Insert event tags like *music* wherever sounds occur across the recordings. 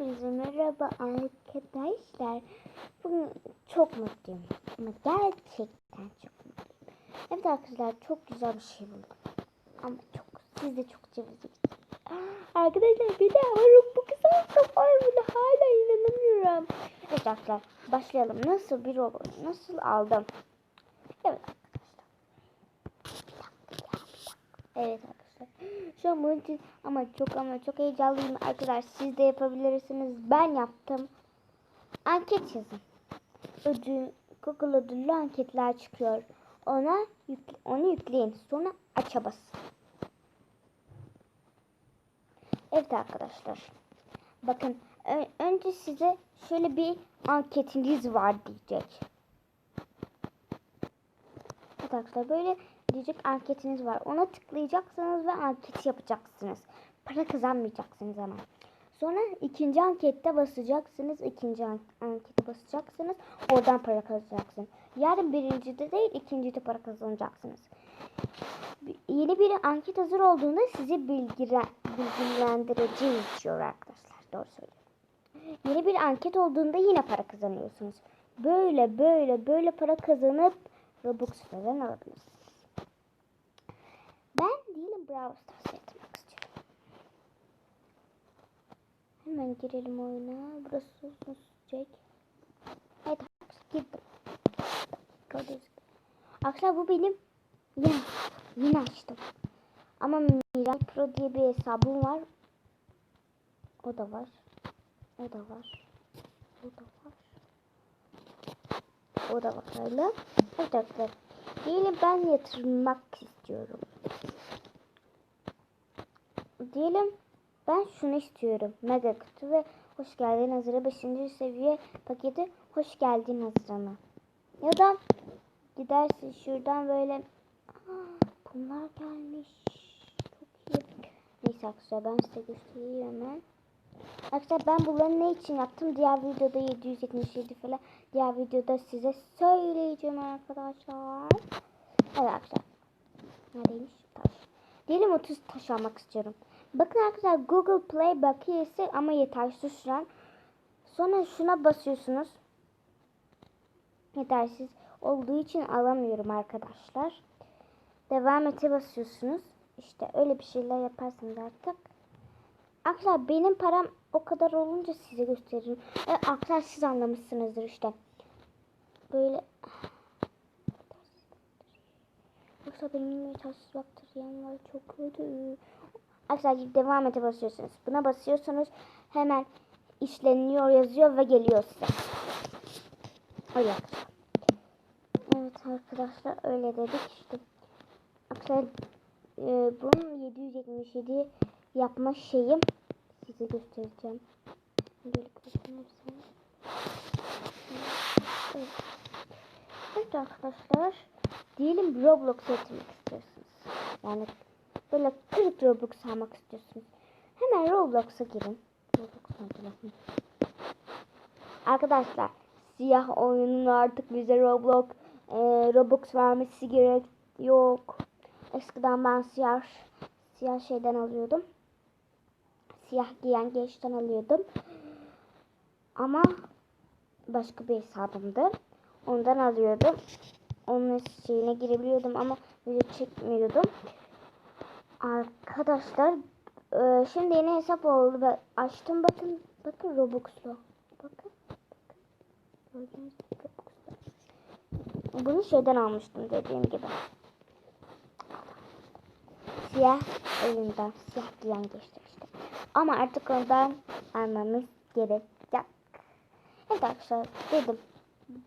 Hepinize merhaba arkadaşlar. Bugün çok mutluyum. Ama gerçekten çok mutluyum. Evet arkadaşlar çok güzel bir şey buldum. Ama çok siz de çok seveceksiniz. Arkadaşlar bir de varım bu var bile hala inanamıyorum. Evet arkadaşlar başlayalım. Nasıl bir robot? Nasıl aldım? Evet arkadaşlar. Evet arkadaşlar. Şu an bunun için ama çok ama çok heyecanlıyım arkadaşlar. Siz de yapabilirsiniz. Ben yaptım. Anket yazın. Ödül, Google ödüllü anketler çıkıyor. Ona yükle, onu yükleyin. Sonra aça basın. Evet arkadaşlar. Bakın önce size şöyle bir anketiniz var diyecek. Evet arkadaşlar böyle diyecek anketiniz var. Ona tıklayacaksınız ve anketi yapacaksınız. Para kazanmayacaksınız ama. Sonra ikinci ankette basacaksınız. ikinci an- ankete basacaksınız. Oradan para kazanacaksınız. Yarın birincide değil ikincide para kazanacaksınız. Yeni bir anket hazır olduğunda sizi bilgire, bilgilendireceğiz diyor arkadaşlar. Doğru söylüyorum. Yeni bir anket olduğunda yine para kazanıyorsunuz. Böyle böyle böyle para kazanıp Robux falan alabilirsiniz. Değilim Brawl Stars yatırmak istiyorum. Hemen girelim oyuna. Burası uzun sürecek. Evet girdim. Arkadaşlar bu benim yine, yine açtım. Ama Miray Pro diye bir hesabım var. O da var. O da var. O da var. O da var öyle. Evet arkadaşlar. Diyelim ben yatırmak istiyorum. Diyelim ben şunu istiyorum. Mega kutu ve hoş geldin hazıra 5. seviye paketi hoş geldin hazırına. Ya da gidersin şuradan böyle bunlar gelmiş. Çok iyi. Neyse arkadaşlar ben size göstereyim hemen. Arkadaşlar ben bunları ne için yaptım? Diğer videoda 777 falan. Diğer videoda size söyleyeceğim arkadaşlar. Evet arkadaşlar. Neredeymiş? Taş. Diyelim 30 taş almak istiyorum. Bakın arkadaşlar Google Play bakiyesi ama yetersiz şu an. Sonra şuna basıyorsunuz. Yetersiz olduğu için alamıyorum arkadaşlar. Devam ete basıyorsunuz. İşte öyle bir şeyler yaparsınız artık. Arkadaşlar benim param o kadar olunca size gösteririm. Evet, arkadaşlar siz anlamışsınızdır işte. Böyle Yoksa benim yetersiz bakteriyem var çok kötü. Arkadaşlar devam ete basıyorsunuz. Buna basıyorsunuz hemen işleniyor yazıyor ve geliyor size. Öyle. Evet arkadaşlar öyle dedik işte. Arkadaşlar e, bunun 777 yapma şeyim size göstereceğim. Evet. evet arkadaşlar diyelim Roblox yatırmak istiyorsunuz. Yani böyle 40 Robux almak istiyorsunuz. Hemen Roblox'a girin. Arkadaşlar siyah oyunun artık bize Roblox e, Robux vermesi gerek yok. Eskiden ben siyah siyah şeyden alıyordum. Siyah giyen gençten alıyordum. Ama başka bir hesabımdı. Ondan alıyordum. Onun şeyine girebiliyordum ama video çekmiyordum. Arkadaşlar e, şimdi yeni hesap oldu açtım bakın bakın Robux'lu. Bakın. bakın. Bunu şeyden almıştım dediğim gibi. Siyah elinden siyah giyen geçti işte. Ama artık ondan almamız gerekecek. Evet arkadaşlar dedim.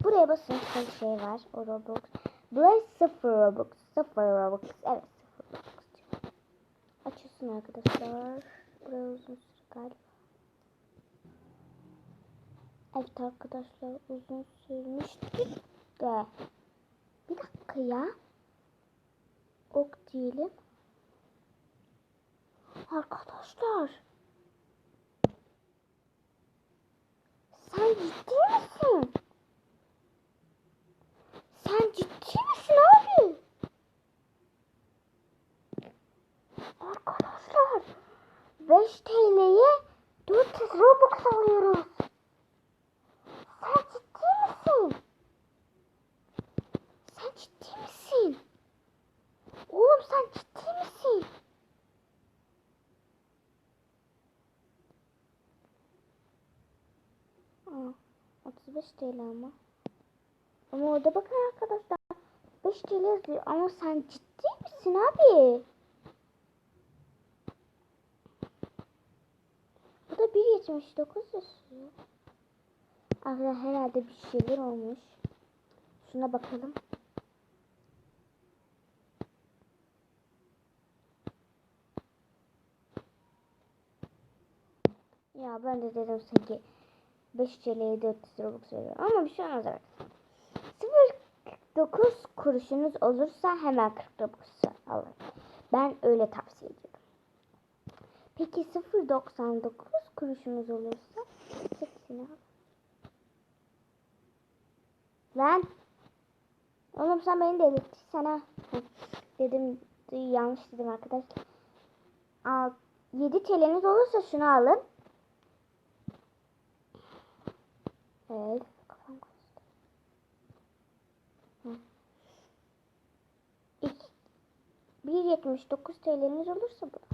Buraya basın bir şey var. O Robux. Burası sıfır Robux. Sıfır Robux. Evet. Açılsın arkadaşlar. Buraya uzun süre galiba. Evet arkadaşlar uzun sürmüştü de. Bir dakika ya. Ok diyelim. Arkadaşlar. Sen ciddi misin? Sen ciddi misin abi? Arkadaşlar 5 TL'ye 400 Robux alıyoruz. Sen ciddi misin? Sen ciddi misin? Oğlum sen ciddi misin? Aa, 35 TL ama. Ama orada bakın arkadaşlar. 5 TL yazıyor ama sen ciddi misin abi? Bu da 1.79 yazıyor. Arkadaşlar herhalde bir şeyler olmuş. Şuna bakalım. Ya ben de dedim sanki 5 TL'ye 400 Robux veriyor. Ama bir şey olmaz evet. 0.9 kuruşunuz olursa hemen 40 Robux alın. Ben öyle tavsiye ediyorum. Peki 0.99 kuruşunuz olursa hepsini al. Lan. Oğlum sen beni delirtirsen ha. *laughs* Dedim yanlış dedim arkadaşlar. Al, 7 TL'niz olursa şunu alın. Evet. Kafam. İki- 1.79 TL'niz olursa bu.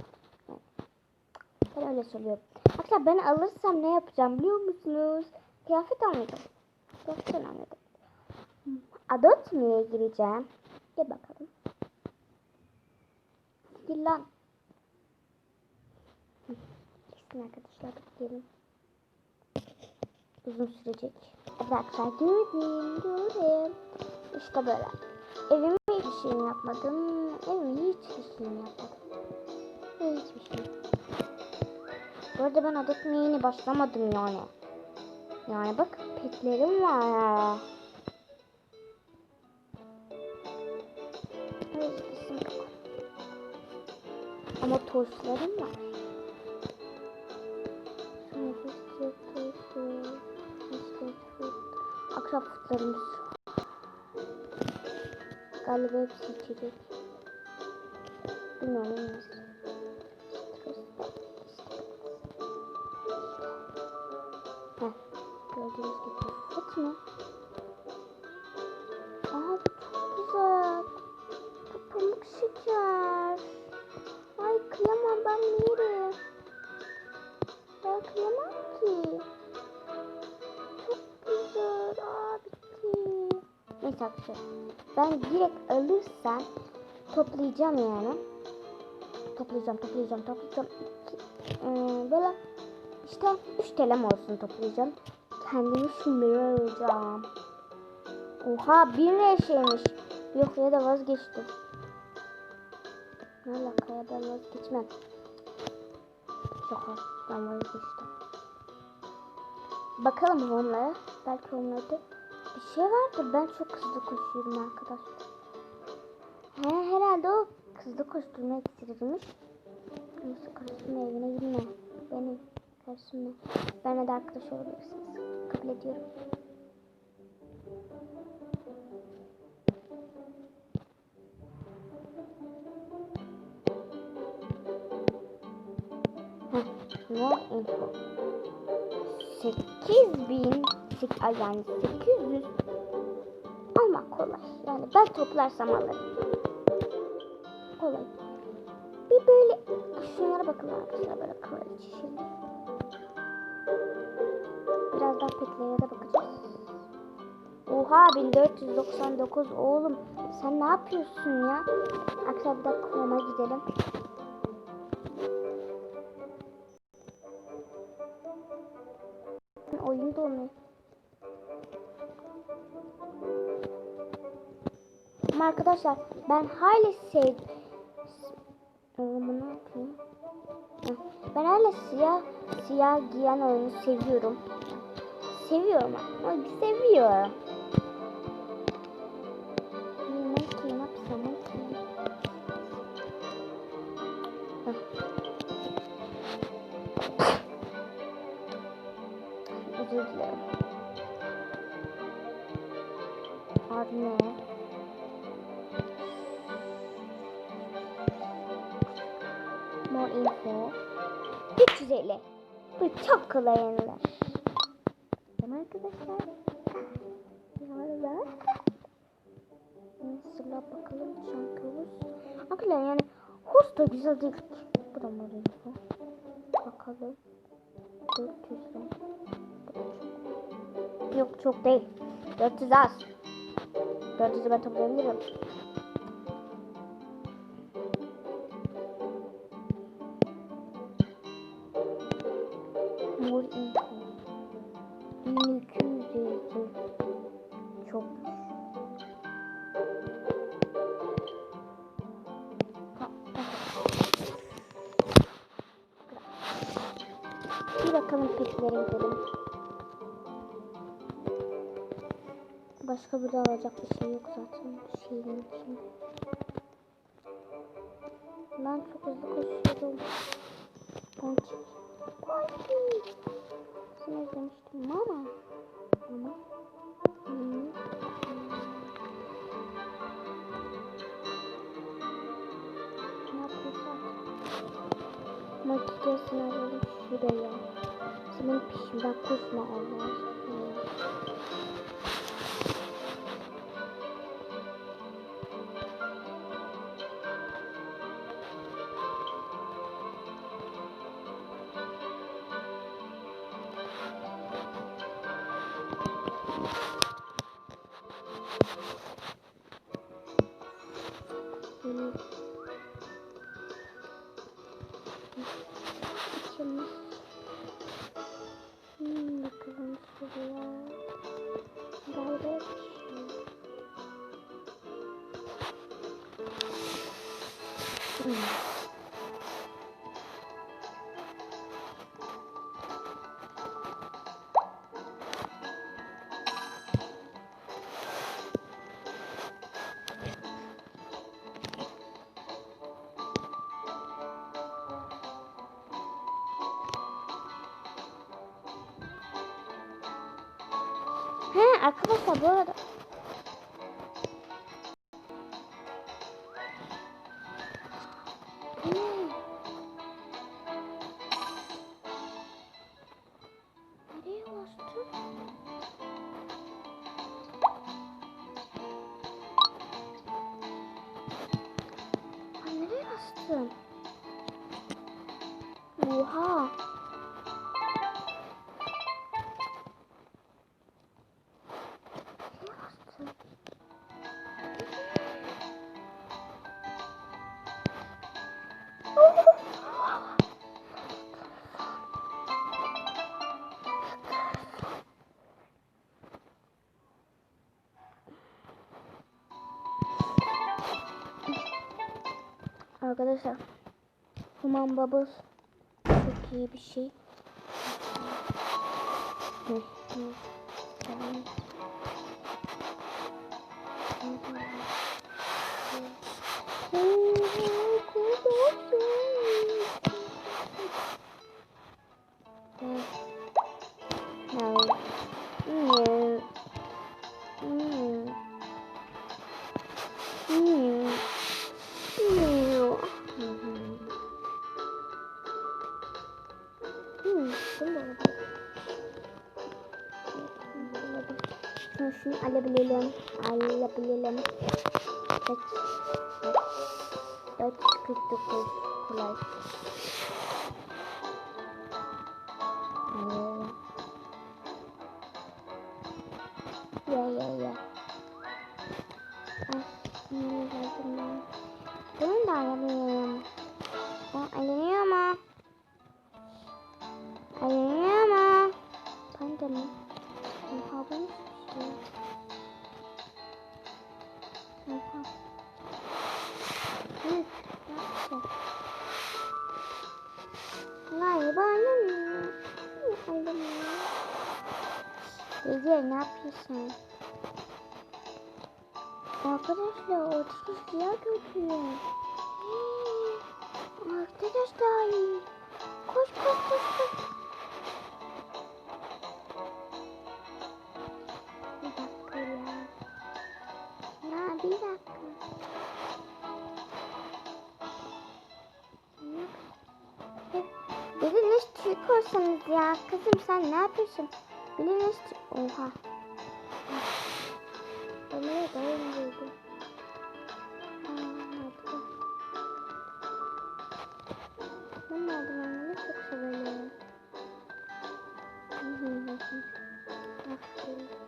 Ben öyle söylüyorum. Arkadaşlar ben alırsam ne yapacağım biliyor musunuz? Kıyafet almayacağım. Kıyafet almayacağım. Adotmi'ye gireceğim. Gel bakalım. Gel lan. Gitsin arkadaşlar bekleyelim. Uzun sürecek. Arkadaşlar gördüm gördüm. İşte böyle. Evime hiçbir şeyini yapmadım. Evime hiçbir şeyini yapmadım. Hiçbir şey. Bu arada ben Adotmi'ye yeni başlamadım yani. Yani bak petlerim var. Ama toşlarım var. Akşam futlarımız. Galiba hepsi içecek. Bilmiyorum Arkadaşlar. Ben direkt alırsam toplayacağım yani. Toplayacağım, toplayacağım, toplayacağım. İki, ee, böyle işte 3 TL'm olsun toplayacağım. Kendimi şimdi alacağım. Oha bir ne şeymiş. Yok ya da vazgeçtim. Ne alaka ya ben vazgeçmem. Şaka ben vazgeçtim. Bakalım onlara. Belki onlarda bir şey vardır. Ben çok hızlı koşuyorum arkadaşlar. He, herhalde o hızlı koşturma iksirirmiş. Neyse karşıma evine girme. Benim karşıma. Benle de arkadaş olabilirsiniz. Kabul ediyorum. Heh, no info. 8000 sek- ay yani 800 almak kolay. Yani ben toplarsam alırım. Kolay. Bir böyle şunlara bakın arkadaşlar böyle kraliçe şeyler. Biraz daha petlere de bakacağız. Oha 1499 oğlum sen ne yapıyorsun ya? Arkadaşlar bir dakika homa gidelim. Oyun donuyor. Ama arkadaşlar ben hala sev... Ben hala siyah siyah giyen oyunu seviyorum. Seviyorum seviyorum. More info. 350. Bu çok kolay yeniler. Tamam arkadaşlar. Yavrular. Sıra bakalım çantamız. Arkadaşlar yani host da güzel değil. Bu da mı rengi? Bakalım. 400 lira. Bu da çok. Yok çok değil. 400 az. 400'ü ben toplayabilirim. Bir bakalım pitlere gidelim. Başka bir alacak bir şey yok zaten bu şeyin içinde. Ben çok hızlı koşuyorum. Ponçik. Ponçik. Seni izlemiştim mama. Mama. Hmm. Makinesini alalım şuraya. Senin peşimden koşma Allah aşkına. Seni 哎，俺看到好多了的。Arkadaşlar Human Bubbles çok iyi bir şey. Tamam. Şunu alabilelim. Alabilelim. Kaç? Kaç? 449 kolay. Ege ne yapıyorsun? Arkadaşlar otuz siyah götürüyor. Arkadaşlar koş koş koş koş. Bir dakika ya. Ya bir dakika. Dedi ne şey korsanız ya kızım sen ne yapıyorsun? Lineş... Oha. Ömer'e dayandıydı. Ben merdivenleri çok severim. Hı hı hı. Ah, Bak şöyle.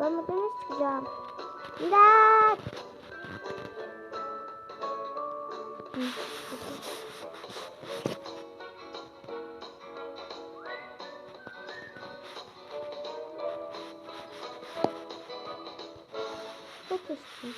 Ben makineye çıkacağım. İmdat! Çok üstüm.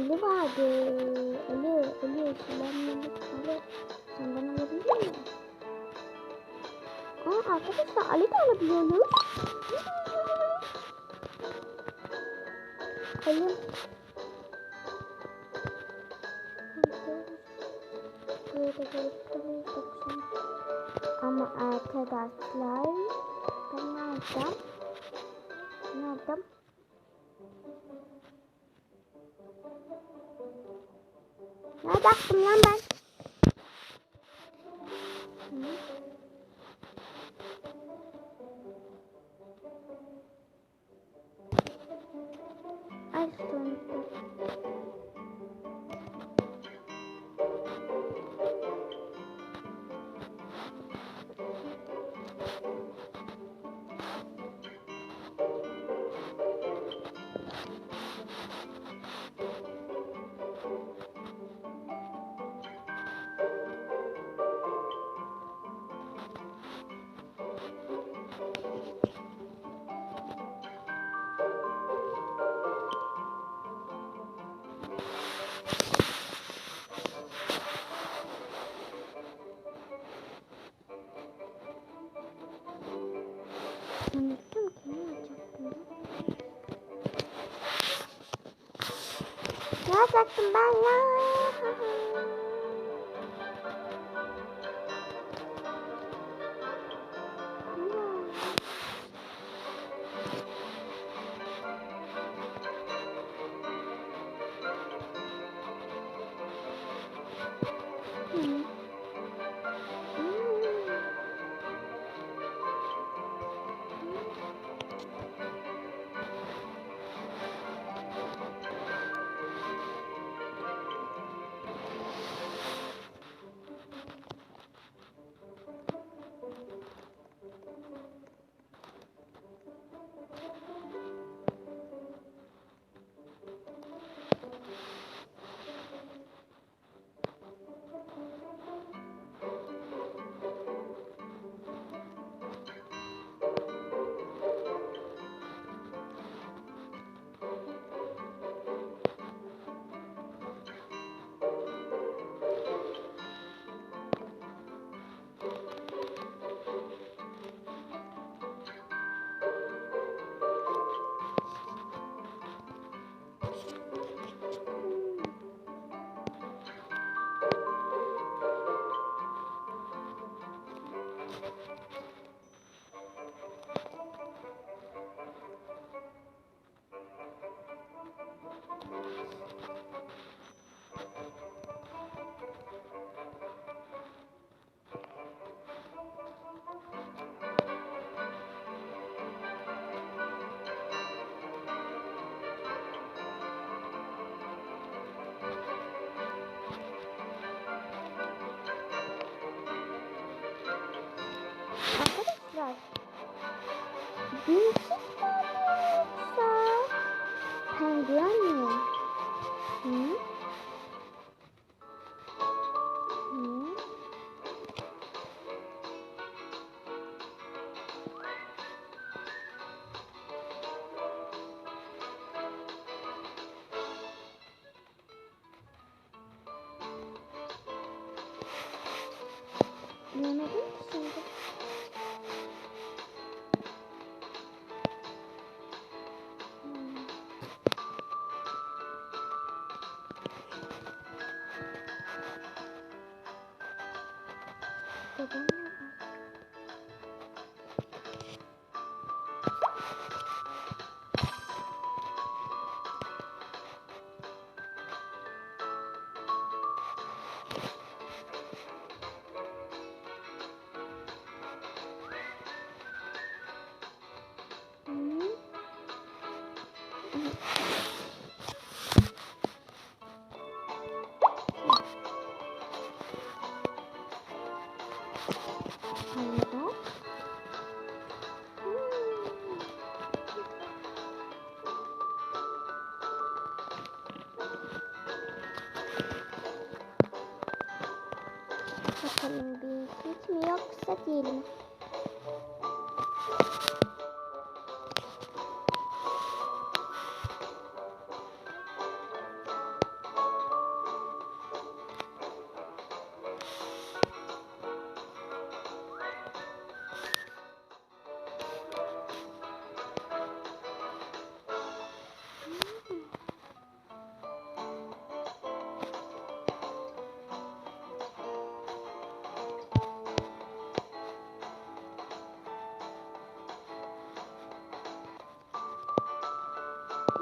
Ali vardı. Ali, Ali kullanmadık. Ali senden alabilir miyim? Aa arkadaşlar Ali de alabiliyoruz. Ali. Ama arkadaşlar ben ne yapacağım? Ne yapacağım? Nerede attım lan ben? Ay sonunda. Hello.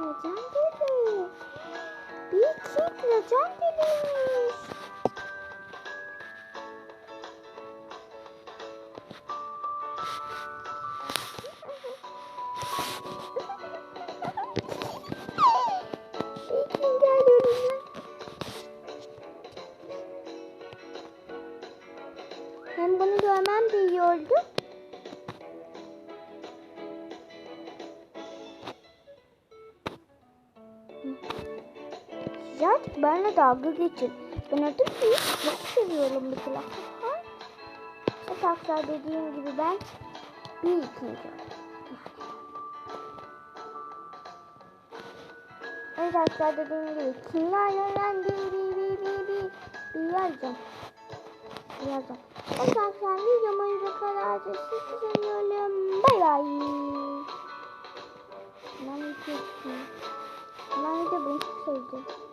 Racan deli. Bir çift racan Benle dalga geçin. Ben ödüm ki çok seviyorum mesela. Yataklar dediğim gibi ben bir ikinci. Evet arkadaşlar dediğim gibi kimlerle ben bir bir bir bir bir yazacağım. Bir yazacağım. Evet arkadaşlar videomu bu kadar. Sizi seviyorum. Bay bay. Ben de şey çok Ben de bunu çok sevdim.